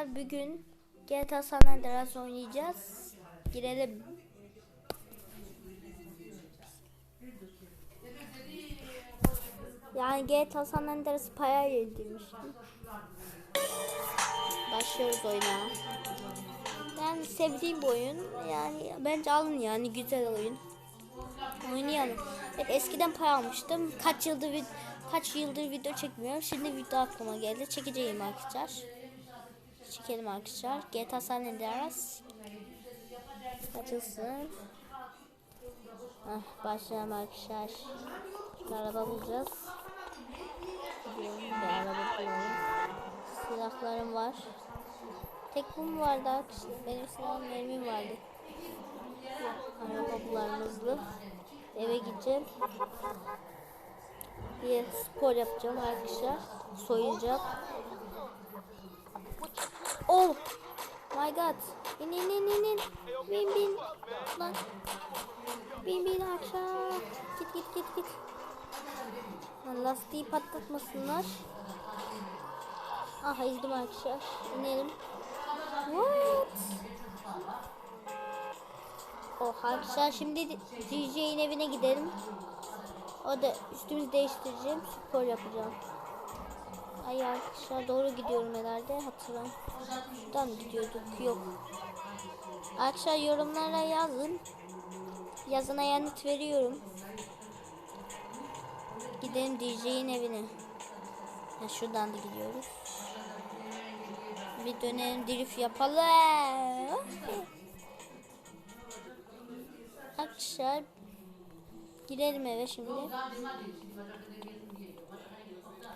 arkadaşlar bugün GTA San Andreas oynayacağız. Girelim. Yani GTA San Andreas'ı paya yedirmiştim. Başlıyoruz oyuna. Yani sevdiğim bir oyun. Yani bence alın yani güzel oyun. Oynayalım. Evet, eskiden para almıştım. Kaç yıldır kaç yıldır video çekmiyorum. Şimdi video aklıma geldi. Çekeceğim arkadaşlar. Çekelim arkadaşlar. GTA San Andreas. Açılsın. Ah, başlayalım arkadaşlar. Bir araba bulacağız. Bir araba bulalım. Silahlarım var. Tek bu mu vardı arkadaşlar? Benim silahım mermim vardı. Araba bulalım hızlı. Eve gideceğim. Bir spor yapacağım arkadaşlar. Soyacağım. Oh my god. İn in in in in. Bin bin. Lan. Bin bin aşağı. Git git git git. Lan lastiği patlatmasınlar. Aha izledim arkadaşlar. İnelim. What? Oh arkadaşlar şimdi DJ'in evine gidelim. O da üstümüzü değiştireceğim. Spor yapacağım. Ay arkadaşlar doğru gidiyorum herhalde. Hatırlam. Gidiyorduk? Yok. Arkadaşlar yorumlara yazın. Yazına yanıt veriyorum. Gidelim DJ'in evine. Ha, şuradan da gidiyoruz. Bir dönelim drift yapalım. Arkadaşlar girelim eve şimdi.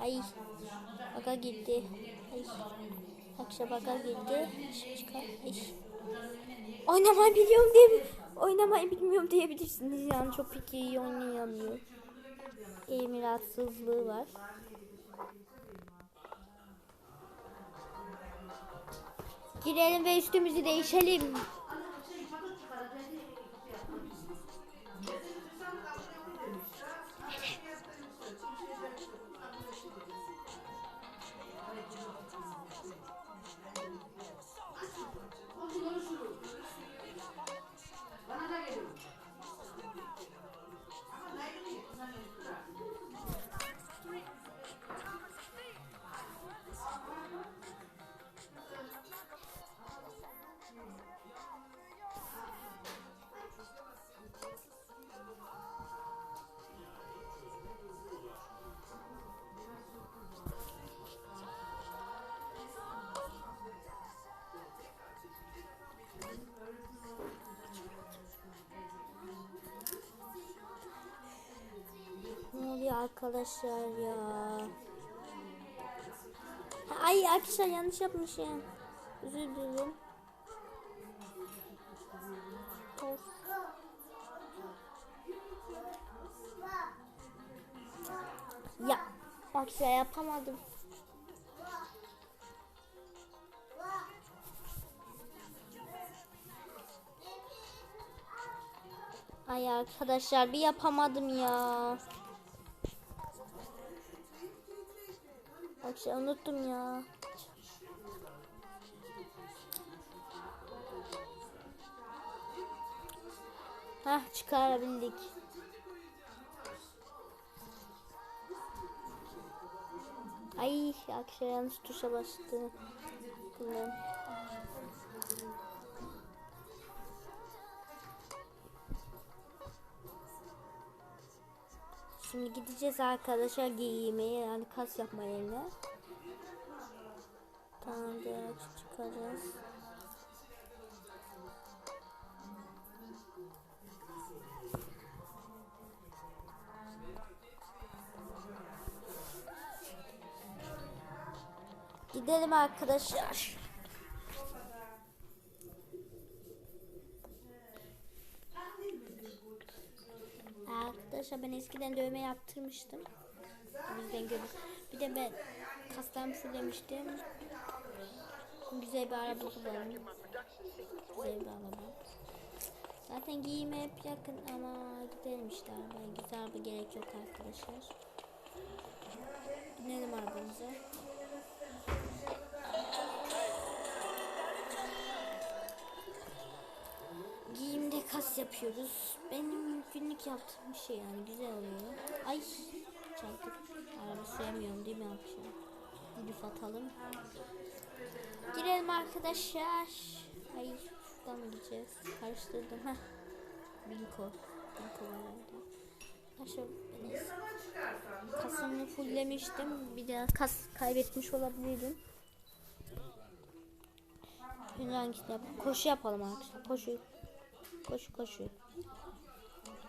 Ay baka gitti. Ay. Arkadaşlar baka gitti. Oynamayı biliyorum diye oynamayı bilmiyorum diyebilirsiniz yani çok pek iyi oynayamıyor. Eğim rahatsızlığı var. Girelim ve üstümüzü değişelim. Arkadaşlar ya? Ay arkadaşlar yanlış yapmışım. Özür dilerim. Ya arkadaşlar yapamadım. Ay arkadaşlar bir yapamadım ya. Bak şey unuttum ya. Hah çıkarabildik. Ay akşam yanlış tuşa bastı. Bilmiyorum. Şimdi gideceğiz arkadaşlar giymeye yani kas yapma yerine. Tamamdır çıkacağız. Gidelim arkadaşlar. eskiden dövme yaptırmıştım. Bizden görüyoruz. Bir de ben kaslarımı fullemiştim. Güzel bir araba bulalım. Güzel bir araba. Zaten giyime hep yakın ama gidelim işte arabaya. Güzel araba gerek yok arkadaşlar. Binelim arabamıza. Giyimde kas yapıyoruz. Benim günlük yaptığım bir şey yani güzel oluyor. Ay çarptık. Araba süremiyorum değil mi akşam? Gidip atalım. Girelim arkadaşlar. Ay şuradan mı gideceğiz? Karıştırdım. Heh. Binko. Binko var orada. Arkadaşlar. Kasımı fulllemiştim. Bir de kas kaybetmiş olabilirim. Şimdi hangisini yapalım? Koşu yapalım arkadaşlar. Koşu. Koşu koşu.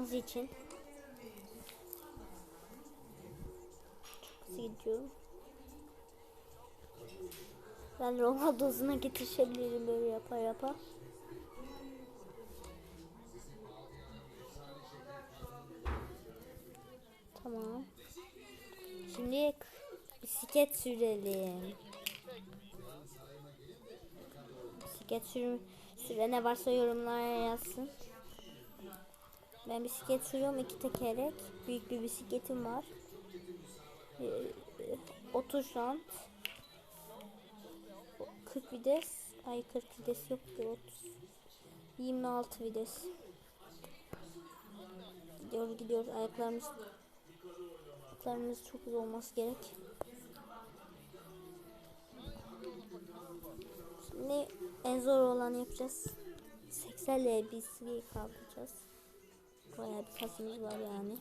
kasımız için çok ben Roma dozuna yetişebilirim böyle yapa yapa. Tamam. Şimdi bisiklet sürelim. Bisiklet sürüm sürene varsa yorumlara yazsın. Ben bisiklet sürüyorum iki tekerlek. Büyük bir bisikletim var. Ee, 30 jant. 40 vites. Ay 40 vites yok ki 30. 26 vites. Gidiyor gidiyor ayaklarımız ayaklarımız çok iyi olması gerek. Şimdi en zor olanı yapacağız. 80 ile bir sırayı kaldıracağız. Bayağı bir kasımız var yani.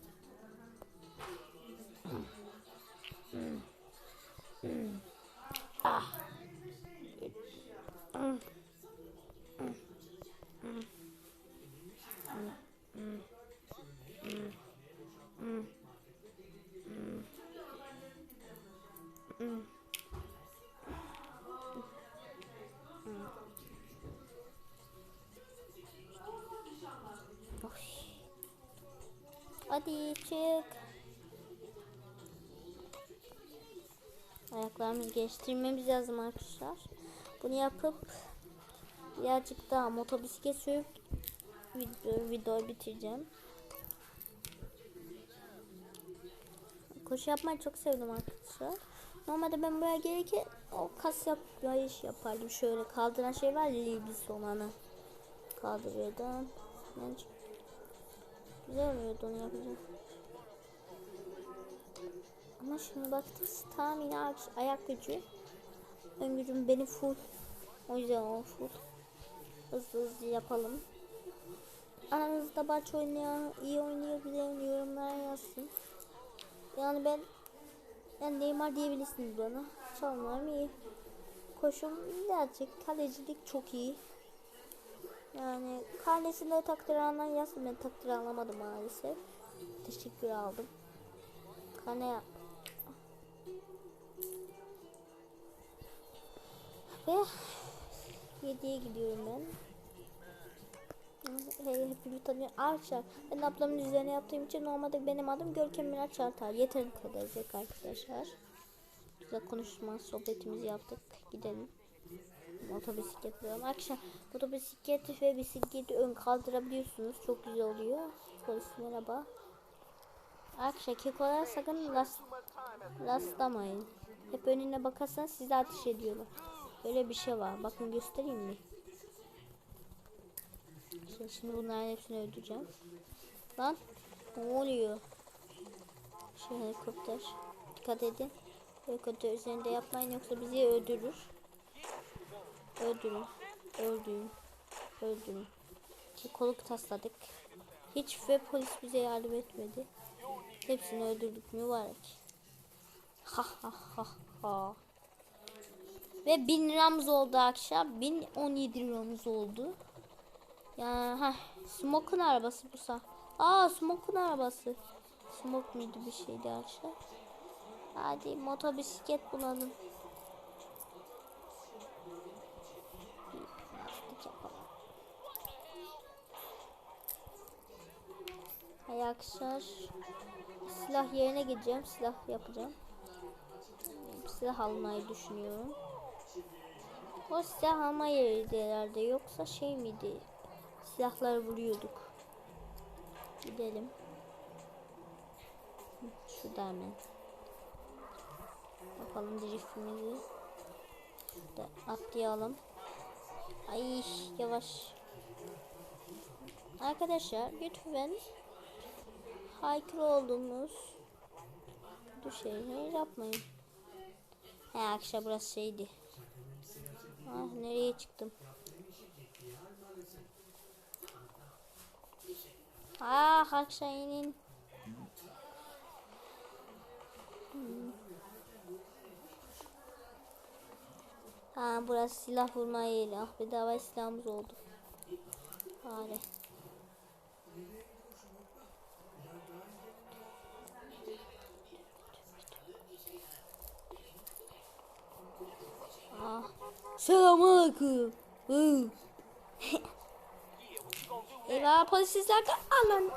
ah. Hadi çık. Ayaklarımızı geliştirmemiz lazım arkadaşlar. Bunu yapıp birazcık daha motobisiklet sürüp video, videoyu bitireceğim. Koşu yapmayı çok sevdim arkadaşlar. Normalde ben buraya gelirken o kas yapmayış yapardım. Şöyle kaldıran şey var ya libis olanı. Kaldırıyordum. Yani güzel oluyordu onu yapacağım. Ama şimdi baktım stamina ayak gücü. Ön gücüm benim full. O yüzden o full. Hızlı hızlı yapalım. Aranızda maç oynayan, iyi oynuyor bilen yorumlara yazsın. Yani ben yani Neymar diyebilirsiniz bana. Çalmam iyi. Koşum birazcık kalecilik çok iyi. Yani karnesinde takdir alan yazsın ben takdir alamadım maalesef. Teşekkür aldım. Kane ve 7'ye gidiyorum ben. Hey, hepimi tanıyor. Arçar. Ben ablamın üzerine yaptığım için normalde benim adım Görkem Miraç Çartar. Yeter bu arkadaşlar. Güzel konuşma sohbetimizi yaptık. Gidelim. Motobisiklet bulalım. Arkadaşlar motobisiklet ve bisikleti ön kaldırabiliyorsunuz. Çok güzel oluyor. Polis merhaba. Arkadaşlar kekolar sakın rast, rastlamayın. Hep önüne bakarsan size ateş ediyorlar. Böyle bir şey var. Bakın göstereyim mi? İşte şimdi bunların hepsini öldüreceğim. Lan ne oluyor? Şey helikopter. Dikkat edin. Helikopter üzerinde yapmayın yoksa bizi öldürür. Öldürün. Öldürün. Öldürün. Koluk tasladık. Hiç ve polis bize yardım etmedi. Hepsini öldürdük mübarek. Ha ha ha ha. Ve 1000 liramız oldu akşam. 1017 liramız oldu. Ya ha Smoke'un arabası bu sa. Aa Smoke'un arabası. Smoke muydu bir şeydi arkadaşlar. Hadi motobisiklet bulalım. Hay arkadaşlar. Silah yerine gideceğim. Silah yapacağım. Silah almayı düşünüyorum. O silah alma yeriydi herhalde. Yoksa şey miydi? Silahları buluyorduk. Gidelim. Şurada hemen. Yapalım driftimizi. Şurada atlayalım. Ay yavaş. Arkadaşlar lütfen haykır olduğumuz bu şeyleri yapmayın. He akşam burası şeydi. Ah nereye çıktım? Ah aşağı inin. Hmm. Ha burası silah vurma yeri. Ah bedava silahımız oldu. Bari. Selamünaleyküm. Eyvah polisler aman.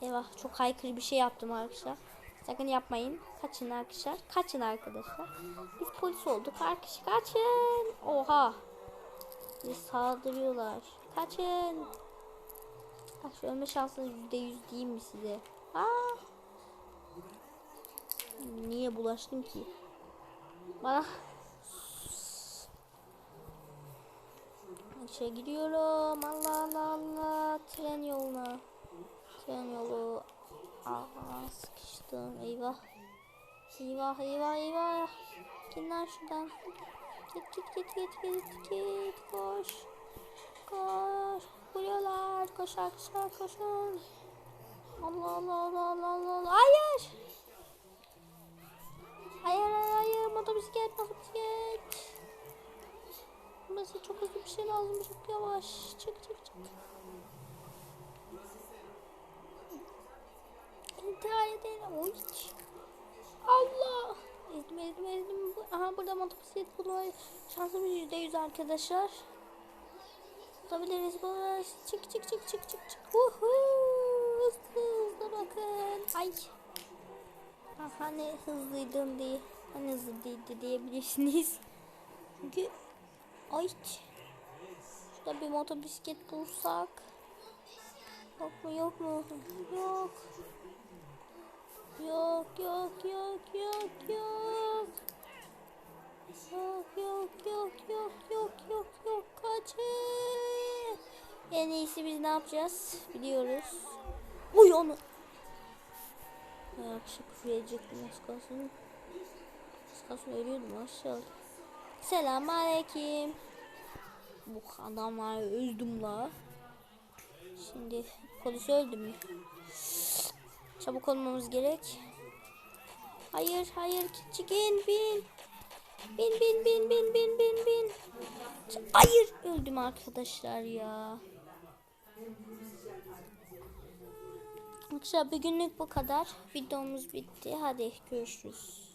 Eyvah çok haykırı bir şey yaptım arkadaşlar. Sakın yapmayın. Kaçın arkadaşlar. Kaçın arkadaşlar. Biz polis olduk arkadaşlar. Kaçın. Oha. Bize saldırıyorlar. Kaçın. Bak şu ölme şansınız yüzde yüz değil mi size? Aa. Niye bulaştım ki? Bana İşe gidiyorum. Allah Allah Allah. Tren yoluna. Tren yolu. Aa sıkıştım. Eyvah. Eyvah eyvah eyvah. Git lan şuradan. Git git git git git git. Koş. Koş. Vuruyorlar. Koş arkadaşlar koşun. Allah Allah Allah Allah Allah. Allah. Hayır. Hayır hayır hayır. Motobisiklet motobisiklet. Burası çok hızlı bir şey lazım. Çok yavaş. Çık çık çık. İntihar edelim. Oy. Allah. Ezdim ezdim ezdim. Bu- Aha burada motosiklet bulma şansımız yüzde yüz arkadaşlar. Tutabiliriz bunu. Çık çık çık çık çık çık. Uhu. Hızlı hızlı bakın. Ay. Ha, hani hızlıydım diye. Hani hızlı değildi diyebilirsiniz. Çünkü Ay. Şurada bir motobisiklet bulsak. Yok mu yok mu? Yok. Yok yok yok yok yok. Yok yok yok yok yok yok yok kaçın. En iyisi biz ne yapacağız biliyoruz. Uy onu. Ayak şık verecektim az kalsın. Az kalsın ölüyordum aşağı. Selamünaleyküm. Bu adamlar öldüm la. Şimdi polis öldü mü? Çabuk olmamız gerek. Hayır hayır çıkın bin. Bin bin bin bin bin bin bin. Hayır öldüm arkadaşlar ya. Arkadaşlar bugünlük bu kadar. Videomuz bitti. Hadi görüşürüz.